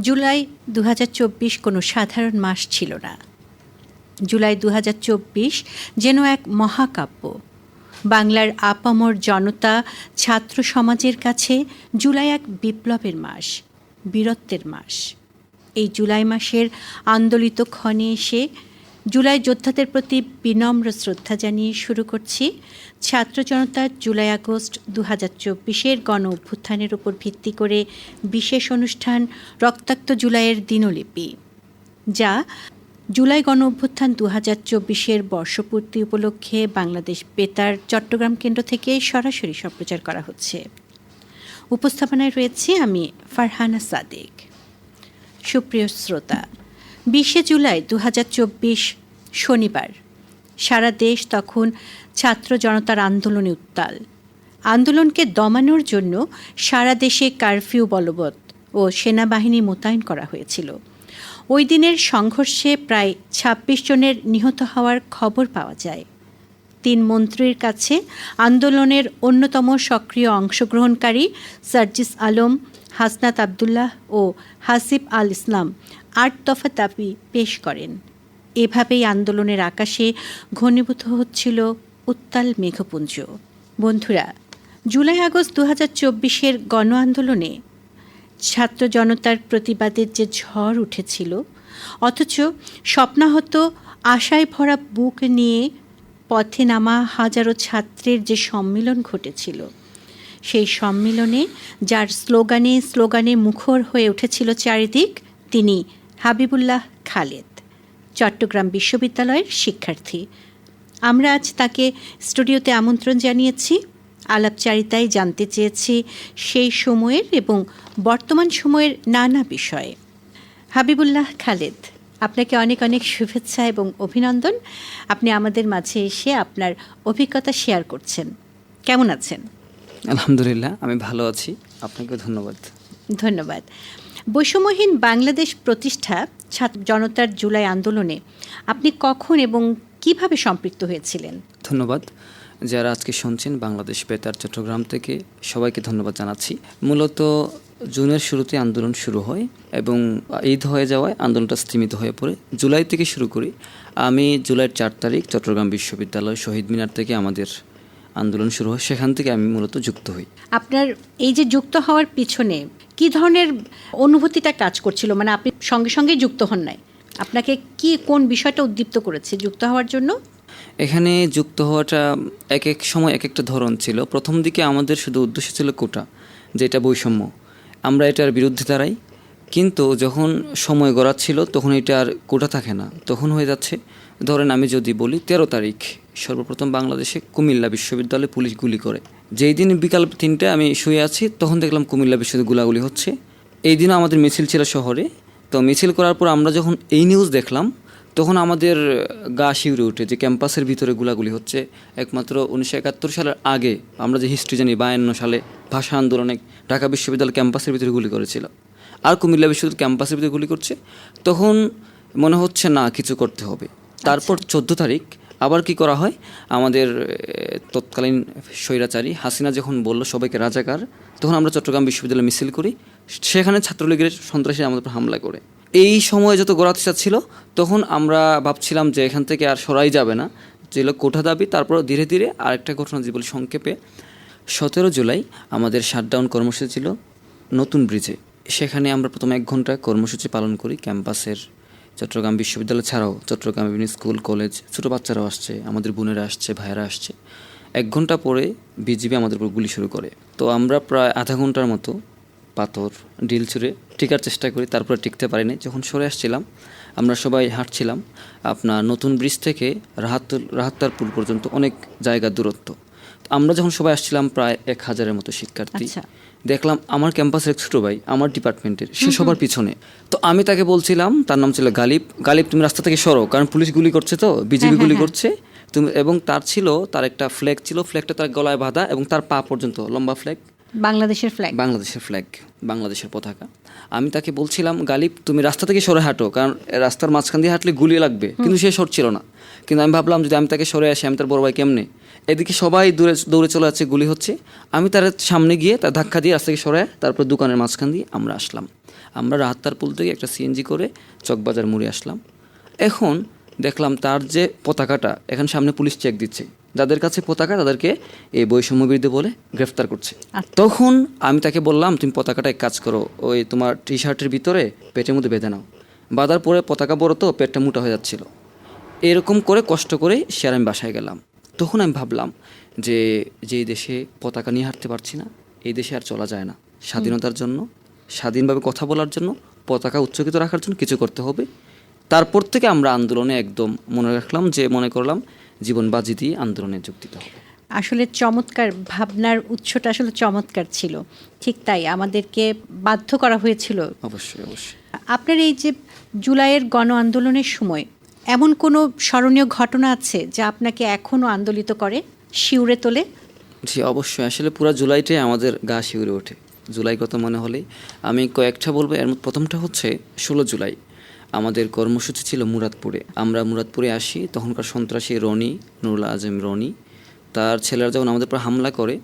জুলাই দু হাজার চব্বিশ কোনো সাধারণ মাস ছিল না। জুলাই দু হাজার চব্বিশ যেন এক মহাকাব্য। বাংলার আপামর জনতা, ছাত্র সমাজের কাছে জুলাই এক বিপ্লবের মাস, বীরত্বের মাস। এই জুলাই মাসের আন্দোলিত ক্ষণে এসে জুলাই যোদ্ধাদের প্রতি বিনম্র শ্রদ্ধা জানিয়ে শুরু করছি। ছাত্র জনতার জুলাই আগস্ট দু হাজার চব্বিশের গণ অভ্যুত্থানের উপর ভিত্তি করে বিশেষ অনুষ্ঠান রক্তাক্ত জুলাইয়ের দিনলিপি, যা জুলাই গণ অভ্যুত্থান দু হাজার চব্বিশের বর্ষপূর্তি উপলক্ষে বাংলাদেশ বেতার চট্টগ্রাম কেন্দ্র থেকে সরাসরি সম্প্রচার করা হচ্ছে। উপস্থাপনায় রয়েছে আমি ফারহানা সাদেক। সুপ্রিয় শ্রোতা বিশে জুলাই দু হাজার চব্বিশ শনিবার। সারা দেশ তখন ছাত্র জনতার আন্দোলনে উত্তাল। আন্দোলনকে দমানোর জন্য সারা দেশে কারফিউ, বলবৎ ও সেনাবাহিনী মোতায়েন করা হয়েছিল। ওই দিনের সংঘর্ষে প্রায় ২৬ জনের নিহত হওয়ার খবর পাওয়া যায়। তিন মন্ত্রীর কাছে আন্দোলনের অন্যতম সক্রিয় অংশগ্রহণকারী সার্জিস আলম হাসনাত আবদুল্লাহ ও হাসিব আল ইসলাম আট দফা দাবি পেশ করেন। এভাবেই আন্দোলনের আকাশে ঘনীভূত হচ্ছিল উত্তাল মেঘপুঞ্জ। বন্ধুরা, জুলাই আগস্ট দু হাজার চব্বিশের গণ আন্দোলনে ছাত্র জনতার প্রতিবাদের যে ঝড় উঠেছিল, অথচ স্বপ্নাহত আশায় ভরা বুক নিয়ে পথে নামা হাজারো ছাত্রের যে সম্মিলন ঘটেছিল সেই সম্মিলনে, যার স্লোগানে স্লোগানে মুখর হয়ে উঠেছিল চারিদিক, তিনি হাবিবুল্লাহ খালেদ, চট্টগ্রাম বিশ্ববিদ্যালয়ের শিক্ষার্থী। আমরা আজ তাকে স্টুডিওতে আমন্ত্রণ জানিয়েছি। আলাপচারিতায় জানতে চেয়েছি সেই সময়ের এবং বর্তমান সময়ের নানা বিষয়ে। হাবিবুল্লাহ খালেদ, আপনাকে অনেক অনেক শুভেচ্ছা এবং অভিনন্দন। আপনি আমাদের মাঝে এসে আপনার অভিজ্ঞতা শেয়ার করছেন। কেমন আছেন? আলহামদুলিল্লাহ আমি ভালো আছি। আপনাকে ধন্যবাদ। ধন্যবাদ। বৈষম্যহীন বাংলাদেশ প্রতিষ্ঠা ছাত্র জনতার জুলাই আন্দোলনে আপনি কখন এবং কীভাবে সম্পৃক্ত হয়েছিলেন? ধন্যবাদ। যারা আজকে শুনছেন বাংলাদেশ বেতার চট্টগ্রাম থেকে সবাইকে ধন্যবাদ জানাচ্ছি। মূলত জুনের শুরুতে আন্দোলন শুরু হয় এবং ঈদ হয়ে যাওয়ায় আন্দোলনটা স্থিমিত হয়ে পড়ে। জুলাই থেকে শুরু করি। আমি জুলাইয়ের চার তারিখ চট্টগ্রাম বিশ্ববিদ্যালয় শহীদ মিনার থেকে আমাদের আন্দোলন শুরু হয় সেখান থেকে আমি মূলত যুক্ত হই। আপনার এই যে যুক্ত হওয়ার পিছনে কি ধরনের অনুভূতিটা কাজ করছিল? মানে আপনি সঙ্গে সঙ্গে যুক্ত হন নাই। আপনাকে কি কোন বিষয়টা উদ্দীপ্ত করেছে যুক্ত হওয়ার জন্য? এখানে যুক্ত হওয়াটা এক এক সময় এক একটা ধরন ছিল। প্রথম দিকে আমাদের শুধু উদ্দেশ্য ছিল কোটা যেটা বৈষম্য। আমরা এটার বিরুদ্ধে দাঁড়াই। কিন্তু যখন সময় গড়াচ্ছিল তখন এটা আর কোটা থাকে না। তখন হয়ে যাচ্ছে ধরেন আমি যদি বলি তেরো তারিখ সর্বপ্রথম বাংলাদেশে কুমিল্লা বিশ্ববিদ্যালয়ে পুলিশ গুলি করে। যেই দিন বিকাল তিনটায় আমি শুয়ে আছি, তখন দেখলাম কুমিল্লা বিশ্ববিদ্যালয়ে গুলাগুলি হচ্ছে। এই দিনও আমাদের মিছিল ছিল শহরে। তো মিছিল করার পর আমরা যখন এই নিউজ দেখলাম, তখন আমাদের গা শিউরে উঠে যে ক্যাম্পাসের ভিতরে গুলাগুলি হচ্ছে। একমাত্র উনিশশো একাত্তর সালের আগে আমরা যে হিস্ট্রি জানি, বায়ান্ন সালে ভাষা আন্দোলনে ঢাকা বিশ্ববিদ্যালয় ক্যাম্পাসের ভিতরে গুলি করেছিল। আর কুমিল্লা বিশ্ববিদ্যালয় ক্যাম্পাসের ভিতরে গুলি করছে, তখন মনে হচ্ছে না, কিছু করতে হবে। তারপর চোদ্দ তারিখ আবার কি করা হয়? আমাদের তৎকালীন স্বৈরাচারী হাসিনা যখন বলল সবাইকে রাজাকার, তখন আমরা চট্টগ্রাম বিশ্ববিদ্যালয়ে মিছিল করি। সেখানে ছাত্রলীগের সন্ত্রাসী আমাদের হামলা করে। এই সময়ে যত গোড়াতে ছিল, তখন আমরা ভাবছিলাম যে এখান থেকে আর সরাই যাবে না। যেগুলো কোঠা দাবি, তারপর ধীরে ধীরে আরেকটা ঘটনা যে বলি সংক্ষেপে। সতেরো জুলাই আমাদের শাটডাউন কর্মসূচি ছিল নতুন ব্রিজে। সেখানে আমরা প্রথম এক ঘণ্টা কর্মসূচি পালন করি ক্যাম্পাসের চট্টগ্রাম বিশ্ববিদ্যালয় ছাড়াও চট্টগ্রাম বিভিন্ন স্কুল, কলেজ, ছোটো বাচ্চারাও আসছে, আমাদের বোনেরা আসছে, ভাইয়েরা আসছে। এক ঘণ্টা পরে বিজিবি আমাদের উপর গুলি শুরু করে। তো আমরা প্রায় আধা ঘণ্টার মতো পাথর ডিল ছুঁড়ে টিকার চেষ্টা করি, তারপরে টিকতে পারিনি। যখন সরে আসছিলাম, আমরা সবাই হাঁটছিলাম। আপনার নতুন ব্রিজ থেকে রাহাত রাহাত্তারপুর পর্যন্ত অনেক জায়গা দূরত্ব। আমরা যখন সবাই আসছিলাম, প্রায় এক হাজারের মতো শিক্ষার্থী। আচ্ছা। দেখলাম আমার ক্যাম্পাসের এক ছোটো ভাই আমার ডিপার্টমেন্টের সে সবার পিছনে। তো আমি তাকে বলছিলাম তার নাম ছিল গালিব গালিব তুমি রাস্তা থেকে সরো কারণ পুলিশ গুলি করছে তো বিজেপি গুলি করছে। তুমি এবং তার ছিল তার একটা ফ্ল্যাগ ছিল ফ্ল্যাগটা তার গলায় বাঁধা এবং তার পা পর্যন্ত লম্বা ফ্ল্যাগ বাংলাদেশের ফ্ল্যাগ বাংলাদেশের ফ্ল্যাগ বাংলাদেশের পতাকা। আমি তাকে বলছিলাম গালিব তুমি রাস্তা থেকে সরে হাঁটো কারণ রাস্তার মাঝখান দিয়ে হাঁটলে গুলি লাগবে। কিন্তু সে সরছিল না। কিন্তু আমি ভাবলাম যদি আমি তাকে সরে আসি আমি তার বড় ভাই কেমনে? এদিকে সবাই দূরে দৌড়ে চলে যাচ্ছে গুলি হচ্ছে। আমি তার সামনে গিয়ে তার ধাক্কা দিয়ে রাস্তা থেকে সরে তারপর দোকানের মাঝখান দিয়ে আমরা আসলাম। আমরা রাহাত্তার পুল থেকে একটা সিএনজি করে চকবাজার মুড়ে আসলাম। এখন দেখলাম তার যে পতাকাটা এখানে সামনে পুলিশ চেক দিচ্ছে। যাদের কাছে পতাকা তাদেরকে এই বৈষম্য বিরুদ্ধে বলে গ্রেফতার করছে। আচ্ছা। তখন আমি তাকে বললাম তুমি পতাকাটা এক কাজ করো ওই তোমার টি শার্টের ভিতরে পেটের মধ্যে বেঁধে নাও। বাঁধার পরে পতাকা বড় তো পেটটা মোটা হয়ে যাচ্ছিল। এরকম করে কষ্ট করে সে আর আমি বাসায় গেলাম। তখন আমি ভাবলাম যে যেই দেশে পতাকা নিয়ে হাঁটতে পারছি না এই দেশে আর চলা যায় না। স্বাধীনতার জন্য স্বাধীনভাবে কথা বলার জন্য পতাকা উচ্চকিত রাখার জন্য কিছু করতে হবে। তারপর থেকে আমরা আন্দোলনে একদম মনে রাখলাম যে মনে করলাম জীবন বাজি দিয়ে আন্দোলনে যোগ দিতে হবে। আসলে চমৎকার ভাবনার উৎসটা আসলে চমৎকার ছিল। ঠিক তাই আমাদেরকে বাধ্য করা হয়েছিল। অবশ্যই অবশ্যই। আপনার এই যে জুলাইয়ের গণ আন্দোলনের সময় এমন কোনো স্মরণীয় ঘটনা আছে যা আপনাকে এখনও আন্দোলিত করে, শিউরে তোলে? জি, অবশ্যই। আসলে পুরো জুলাইটাই আমাদের গা শিউরে ওঠে। জুলাই কথা মনে হলে আমি কয়েকটা বলব। এর প্রথমটা হচ্ছে ষোলো জুলাই। আমাদের কর্মসূচি ছিল মুরাদপুরে। আমরা মুরাদপুরে আসি, তখনকার সন্ত্রাসী রনি, নুরুল আজম রনি। তার ছেলেরা যখন আমাদের উপর হামলা করে,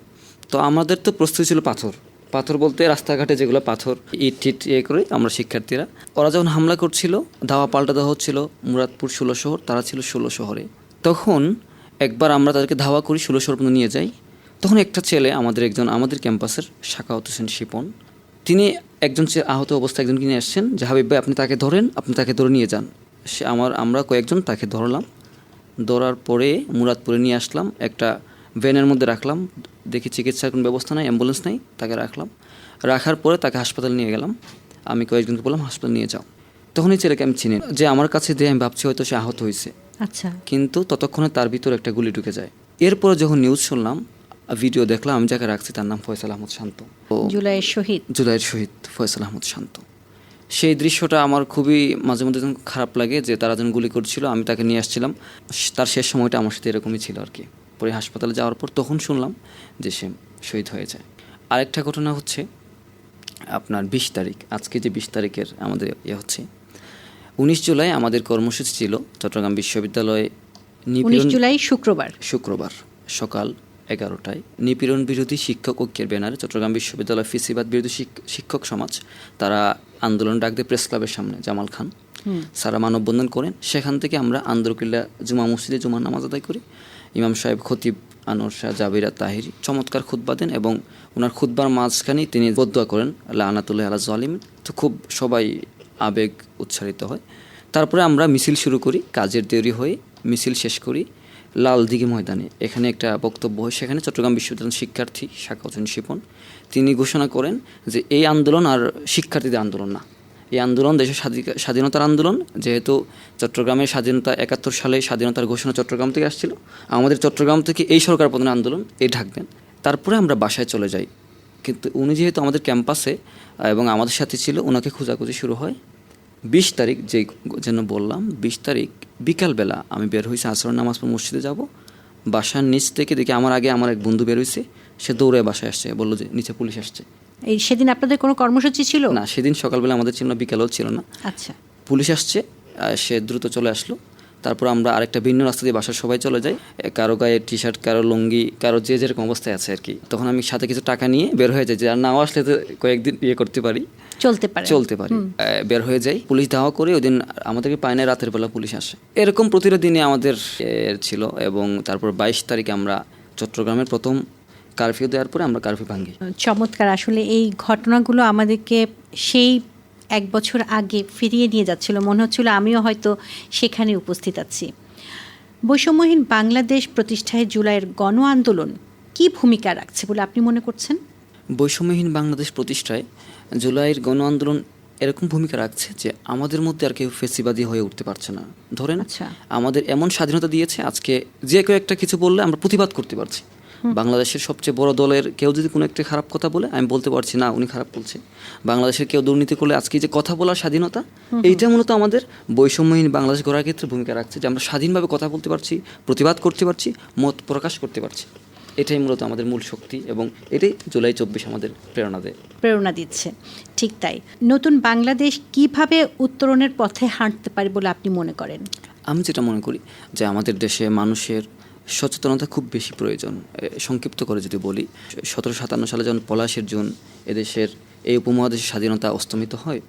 তো আমাদের তো প্রস্তুতি ছিল পাথর। পাথর বলতে রাস্তাঘাটে যেগুলো পাথর, ইট টিট ইয়ে করে আমরা শিক্ষার্থীরা। ওরা যখন হামলা করছিল, ধাওয়া পাল্টা দেওয়া হচ্ছিল, মুরাদপুর ষোলো শহর, তারা ছিল ষোলো শহরে। তখন একবার আমরা তাদেরকে ধাওয়া করি, ষোলো শহর পর্যন্ত নিয়ে যাই। তখন একটা ছেলে আমাদের একজন, আমাদের ক্যাম্পাসের শাখাওয়াত হোসেন শিপন, তিনি একজন আহত অবস্থায় একজনকে নিয়ে আসছেন, যে, হাবিব ভাই, আপনি তাকে ধরেন, আপনি তাকে ধরে নিয়ে যান। সে আমার, আমরা কয়েকজন তাকে ধরলাম। ধরার পরে মুরাদপুরে নিয়ে আসলাম একটা ভ্যানের মধ্যে রাখলাম। দেখি চিকিৎসার কোনো ব্যবস্থা নাই অ্যাম্বুলেন্স নাই তাকে রাখলাম। রাখার পরে তাকে হাসপাতালে নিয়ে গেলাম। আমি কয়েকজনকে বললাম হাসপাতালে নিয়ে যাও। তখনই ছেলেকে আমি চিনি যে আমার কাছে দিয়ে আমি ভাবছি হয়তো সে আহত হয়েছে। আচ্ছা। কিন্তু ততক্ষণে তার ভিতর একটা গুলি ঢুকে যায়। এরপরে যখন নিউজ শুনলাম ভিডিও দেখলাম আমি যাকে রাখছি তার নাম ফয়সাল আহমদ শান্ত। জুলাইয়ের শহীদ। জুলাইয়ের শহীদ ফয়সাল আহমদ শান্ত। সেই দৃশ্যটা আমার খুবই মাঝে মধ্যে যখন খারাপ লাগে যে তারা যখন গুলি করছিল আমি তাকে নিয়ে আসছিলাম। তার শেষ সময়টা আমার সাথে এরকমই ছিল আর কি। পরে হাসপাতালে যাওয়ার পর তখন শুনলাম যে সে শহীদ হয়ে যায়। আরেকটা ঘটনা হচ্ছে আপনার বিশ তারিখ আজকে যে বিশ তারিখের আমাদের ইয়ে হচ্ছে উনিশ জুলাই আমাদের কর্মসূচি ছিল চট্টগ্রাম বিশ্ববিদ্যালয়ে উনিশ নিপীড়ন জুলাই শুক্রবার। শুক্রবার সকাল এগারোটায় নিপীড়ন বিরোধী শিক্ষক ঐক্যের ব্যানারে চট্টগ্রাম বিশ্ববিদ্যালয় ফিসিবাদ বিরোধী শিক্ষক সমাজ তারা আন্দোলন ডাক দেয় প্রেস ক্লাবের সামনে জামাল খান সারা মানববন্ধন করেন। সেখান থেকে আমরা আন্দরকিল্লা জুমা মসজিদে জুমার নামাজ আদায় করি। ইমাম সাহেব খতিব আনোয়ার শাহ জাবিরা তাহির চমৎকার খুতবা দেন এবং ওনার খুতবার মাঝখানেই তিনি বদুয়া করেন আল্লাহ আনাতুল্লাহ আল্লাহ জালিম। তো খুব সবাই আবেগ উচ্চারিত হয়। তারপরে আমরা মিছিল শুরু করি, কাজের দেরি হয়ে মিছিল শেষ করি লাল দিঘি ময়দানে। এখানে একটা বক্তব্য হয়, সেখানে চট্টগ্রাম বিশ্ববিদ্যালয়ের শিক্ষার্থী শাখা হোসেন শিপন। তিনি ঘোষণা করেন যে, এই আন্দোলন আর শিক্ষার্থীদের আন্দোলন না। এই আন্দোলন, দেশের স্বাধী- স্বাধীনতার আন্দোলন, যেহেতু চট্টগ্রামের স্বাধীনতা একাত্তর সালে স্বাধীনতার ঘোষণা চট্টগ্রাম থেকে আসছিল, আমাদের চট্টগ্রাম থেকে এই সরকার প্রধান আন্দোলন, এই ঢাক দেন। তারপরে আমরা বাসায় চলে যাই। কিন্তু উনি যেহেতু আমাদের ক্যাম্পাসে এবং আমাদের সাথে ছিল ওনাকে খোঁজাখুঁজি শুরু হয়। বিশ তারিখ যে যেন বললাম, বিশ তারিখ বিকালবেলা আমি বের হয়েছি, আসরের নামাজ মসজিদে যাব। বাসার নিচ থেকে দেখি আমার আগে আমার এক বন্ধু বের হয়েছে, সে দৌড়ে বাসায় আসছে, বলল যে, নিচে পুলিশ আসছে। এই সেদিন আপনাদের কোনো কর্মসূচি ছিল? না সেদিন সকালবেলা আমাদের ছিল না বিকালেও ছিল না। আচ্ছা। পুলিশ আসছে সে দ্রুত চলে আসলো। তারপর আমরা আরেকটা ভিন্ন রাস্তা দিয়ে বাসার সবাই চলে যাই। কারও গায়ে টি শার্ট কারও লুঙ্গি কারও যে যেরকম অবস্থায় আছে আর কি। তখন আমি সাথে কিছু টাকা নিয়ে বের হয়ে যাই। যে আর নাও আসলে তো কয়েকদিন ইয়ে করতে পারি। চলতে পারে। চলতে পারি। বের হয়ে যাই। পুলিশ ধাওয়া করে ওই দিন আমাদেরকে পায় না রাতের বেলা পুলিশ আসে। এরকম প্রতিটা দিনে আমাদের ছিল এবং তারপর বাইশ তারিখে আমরা চট্টগ্রামের প্রথম কারফিউ দেওয়ার পরে আমরা কারফিউ ভাঙি চমৎকার। আসলে এই ঘটনাগুলো আমাদেরকে সেই এক বছর আগে ফিরিয়ে নিয়ে যাচ্ছিল। মনে হচ্ছিল আমিও হয়তো সেখানে উপস্থিত আছি। বৈষম্যহীন বাংলাদেশ প্রতিষ্ঠায় জুলাইয়ের গণ আন্দোলন কি ভূমিকা রাখছে বলে আপনি মনে করছেন? বৈষম্যহীন বাংলাদেশ প্রতিষ্ঠায় জুলাইয়ের গণ আন্দোলন এরকম ভূমিকা রাখছে যে আমাদের মধ্যে আর কেউ ফেসিবাদী হয়ে উঠতে পারছে না। ধরেন আচ্ছা। আমাদের এমন স্বাধীনতা দিয়েছে আজকে যে কেউ একটা কিছু বললে আমরা প্রতিবাদ করতে পারছি। বাংলাদেশের সবচেয়ে বড় দলের কেউ যদি কোনো একটা খারাপ কথা বলে আমি বলতে পারছি না উনি খারাপ বলছে। বাংলাদেশের কেউ দুর্নীতি করলে আজকে যে কথা বলার স্বাধীনতা এইটা মূলত আমাদের বৈষম্যহীন বাংলাদেশ গড়ার ক্ষেত্রে ভূমিকা রাখছে যে আমরা স্বাধীনভাবে কথা বলতে পারছি প্রতিবাদ করতে পারছি মত প্রকাশ করতে পারছি। এটাই মূলত আমাদের মূল শক্তি এবং এটাই জুলাই চব্বিশ আমাদের প্রেরণা দেয়। প্রেরণা দিচ্ছে। ঠিক তাই। নতুন বাংলাদেশ কীভাবে উত্তরণের পথে হাঁটতে পারে বলে আপনি মনে করেন? আমি যেটা মনে করি যে আমাদের দেশে মানুষের সচেতনতা খুব বেশি প্রয়োজন। সংক্ষিপ্ত করে যদি বলি সতেরো সাতান্ন সালে যখন পলাশের জুন এদেশের এই উপমহাদেশের স্বাধীনতা অস্তমিত হয়,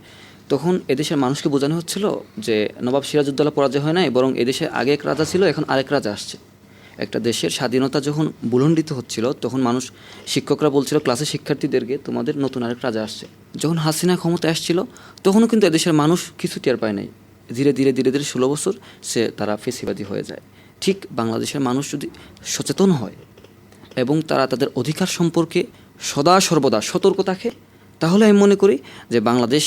তখন এদেশের মানুষকে বোঝানো হচ্ছিল যে নবাব সিরাজউদ্দৌলা পরাজয় হয় নাই, বরং এদেশে আগে এক রাজা ছিল, এখন আরেক রাজা আসছে। একটা দেশের স্বাধীনতা যখন বুলন্ডিত হচ্ছিল, তখন মানুষ শিক্ষকরা বলছিল ক্লাসে শিক্ষার্থীদেরকে তোমাদের নতুন আরেক রাজা আসছে। যখন হাসিনা ক্ষমতা আসছিল, তখনও কিন্তু এদেশের মানুষ কিছু টের পায় নাই। ধীরে ধীরে ধীরে ধীরে ষোলো বছর সে তারা ফেসিবাদী হয়ে যায়। ঠিক বাংলাদেশের মানুষ যদি সচেতন হয় এবং তারা তাদের অধিকার সম্পর্কে সদা সর্বদা সতর্ক থাকে, তাহলে আমি মনে করি যে বাংলাদেশ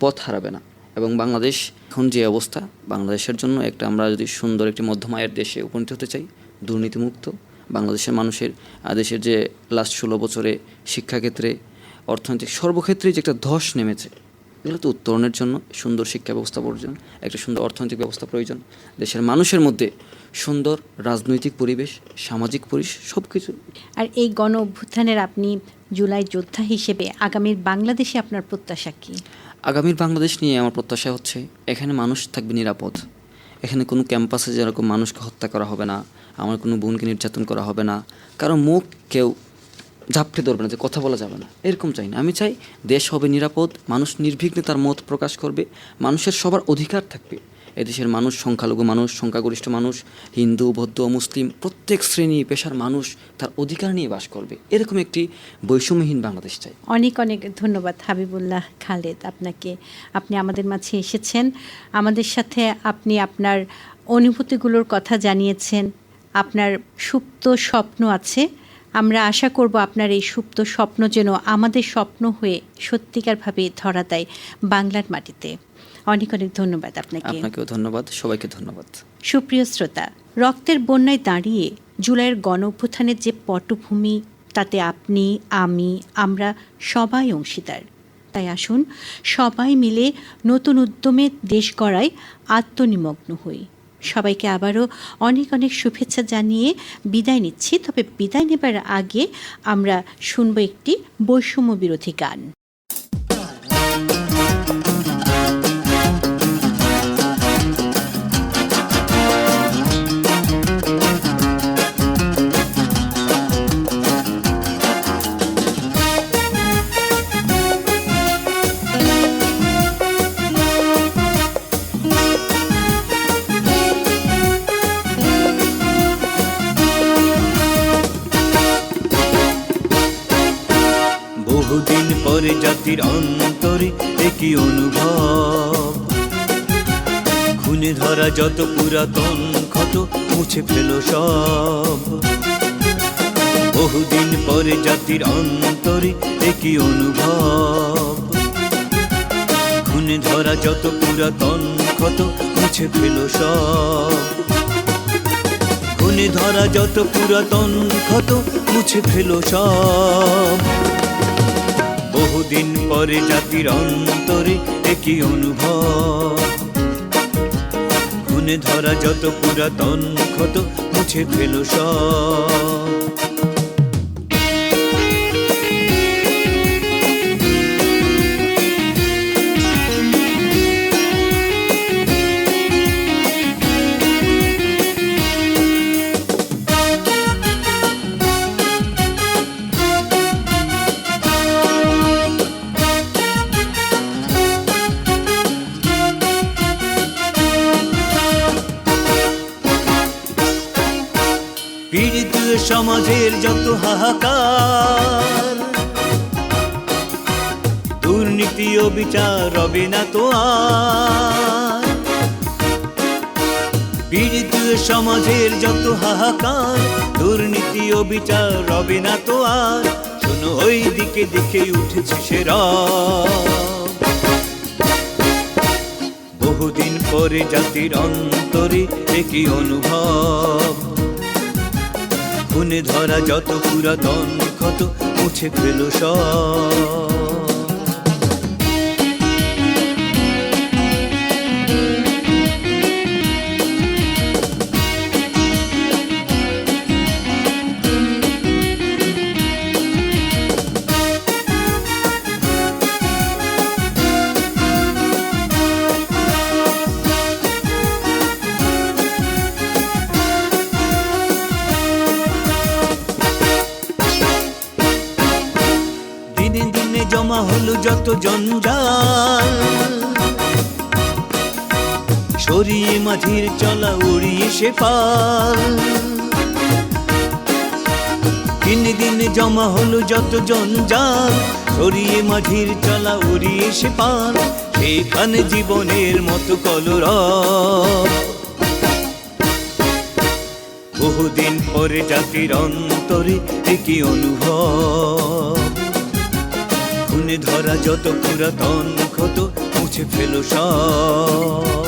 পথ হারাবে না। এবং বাংলাদেশ এখন যে অবস্থা, বাংলাদেশের জন্য একটা আমরা যদি সুন্দর একটি মধ্যম আয়ের দেশে উপনীত হতে চাই, দুর্নীতিমুক্ত, বাংলাদেশের মানুষের দেশের যে লাস্ট ষোলো বছরে শিক্ষাক্ষেত্রে, অর্থনৈতিক সর্বক্ষেত্রে যে একটা ধস নেমেছে, এগুলো তো উত্তরণের জন্য সুন্দর শিক্ষা ব্যবস্থা প্রয়োজন, একটা সুন্দর অর্থনৈতিক ব্যবস্থা প্রয়োজন। দেশের মানুষের মধ্যে সুন্দর রাজনৈতিক পরিবেশ সামাজিক পরিবেশ সব কিছু আর এই গণ অভ্যুত্থানের আপনি জুলাই যোদ্ধা হিসেবে আগামীর বাংলাদেশে আপনার প্রত্যাশা কি? আগামীর বাংলাদেশ নিয়ে আমার প্রত্যাশা হচ্ছে এখানে মানুষ থাকবে নিরাপদ। এখানে কোনো ক্যাম্পাসে যেরকম মানুষকে হত্যা করা হবে না আমার কোনো বোনকে নির্যাতন করা হবে না কারও মুখ কেউ ঝাপটে ধরবে না যে কথা বলা যাবে না। এরকম চাই না। আমি চাই দেশ হবে নিরাপদ মানুষ নির্বিঘ্নে তার মত প্রকাশ করবে মানুষের সবার অধিকার থাকবে। এদেশের মানুষ, সংখ্যালঘু মানুষ, সংখ্যাগরিষ্ঠ মানুষ, হিন্দু, বৌদ্ধ, মুসলিম, প্রত্যেক শ্রেণি, পেশার মানুষ তার অধিকার নিয়ে বাস করবে। এরকম একটি বৈষম্যহীন বাংলাদেশ চাই। অনেক অনেক ধন্যবাদ হাবিবুল্লাহ খালেদ আপনাকে। আপনি আমাদের মাঝে এসেছেন। আমাদের সাথে আপনি আপনার অনুভূতিগুলোর কথা জানিয়েছেন। আপনার সুপ্ত স্বপ্ন আছে। আমরা আশা করব আপনার এই সুপ্ত স্বপ্ন যেন আমাদের স্বপ্ন হয়ে সত্যিকারভাবে ধরা দেয় বাংলার মাটিতে। অনেক অনেক ধন্যবাদ আপনাকে। আপনাকেও ধন্যবাদ সবাইকে ধন্যবাদ। সুপ্রিয় শ্রোতা রক্তের বন্যায় দাঁড়িয়ে জুলাইয়ের গণ অভ্যুত্থানের যে পটভূমি তাতে আপনি আমি আমরা সবাই অংশীদার। তাই আসুন সবাই মিলে নতুন উদ্যমে দেশ গড়ায় আত্মনিমগ্ন হই। সবাইকে আবারও অনেক অনেক শুভেচ্ছা জানিয়ে বিদায় নিচ্ছি। তবে বিদায় নেবার আগে আমরা শুনব একটি বৈষম্য বিরোধী গান। বহুদিন পরে জাতির অন্তরে একই অনুভব। খুনে ধরা যত পুরাতন, ক্ষত মুছে ফেলো সব। বহুদিন পরে জাতির অন্তরে একই অনুভব। খুনে ধরা যত পুরাতন, ক্ষত মুছে ফেলো সব। খুনে ধরা যত পুরাতন, ক্ষত মুছে ফেলো সব। বহুদিন পরে জাতির অন্তরে একই অনুভব। খুনে ধরা যত পুরাতন ক্ষত মুছে ফেলো সব। সমাজের যত হাহাকার। দুর্নীতি ও বিচার রবে না তো পীড়িত সমাজের যত হাহাকার, দুর্নীতি ও বিচার রবে না তো আর। শোনো ওই দিকে দিকে উঠেছে সে বহুদিন পরে জাতির অন্তরে একই অনুভব। খুনে ধরা যত পুরাতন ক্ষত মুছে ফেলো সব। হলো যত জঞ্জাল। সরিয়ে মাঝির চলা উড়িয়ে সে পাল। দিনে দিনে জমা হলো যত জঞ্জাল, সরিয়ে মাঝির চলা উড়িয়ে সে পাল। সেখানে জীবনের মতো কলর বহুদিন পরে জাতির অন্তরে একই অনুভব। খুনে ধরা যত পুরাতন ক্ষত মুছে ফেলো সব।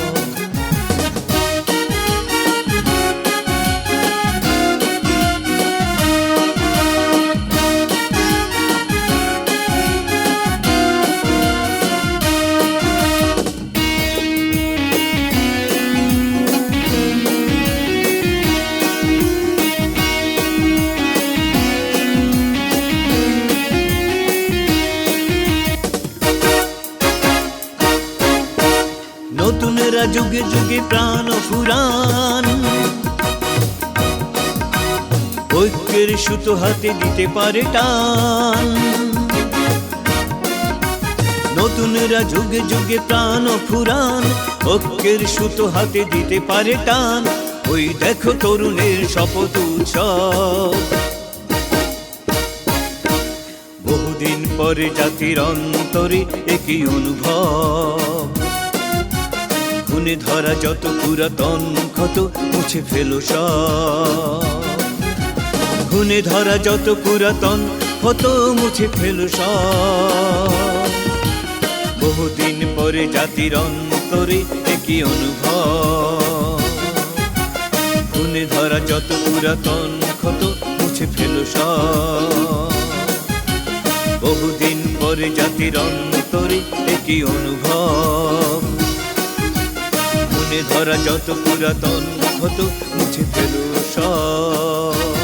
যুগে প্রাণ ফুরান। ঐক্যের সুতো হাতে দিতে পারে টান। নতুনরা যুগে যুগে প্রাণ ফুরান, ঐক্যের সুতো হাতে দিতে পারে টান। ওই দেখো তরুণের শপথ উৎসব। বহুদিন পরে জাতির অন্তরে একই অনুভব। খুনে ধরা যত পুরাতন ক্ষত মুছে ফেলো সব। খুনে ধরা যত পুরাতন ক্ষত মুছে ফেলো সব। বহুদিন পরে জাতির অন্তরে একই অনুভব। খুনে ধরা যত পুরাতন ক্ষত মুছে ফেলো সব। বহুদিন পরে জাতির অন্তরে একই অনুভব। ধরা যত পুরাতন হতো মুছে ফেলো সব।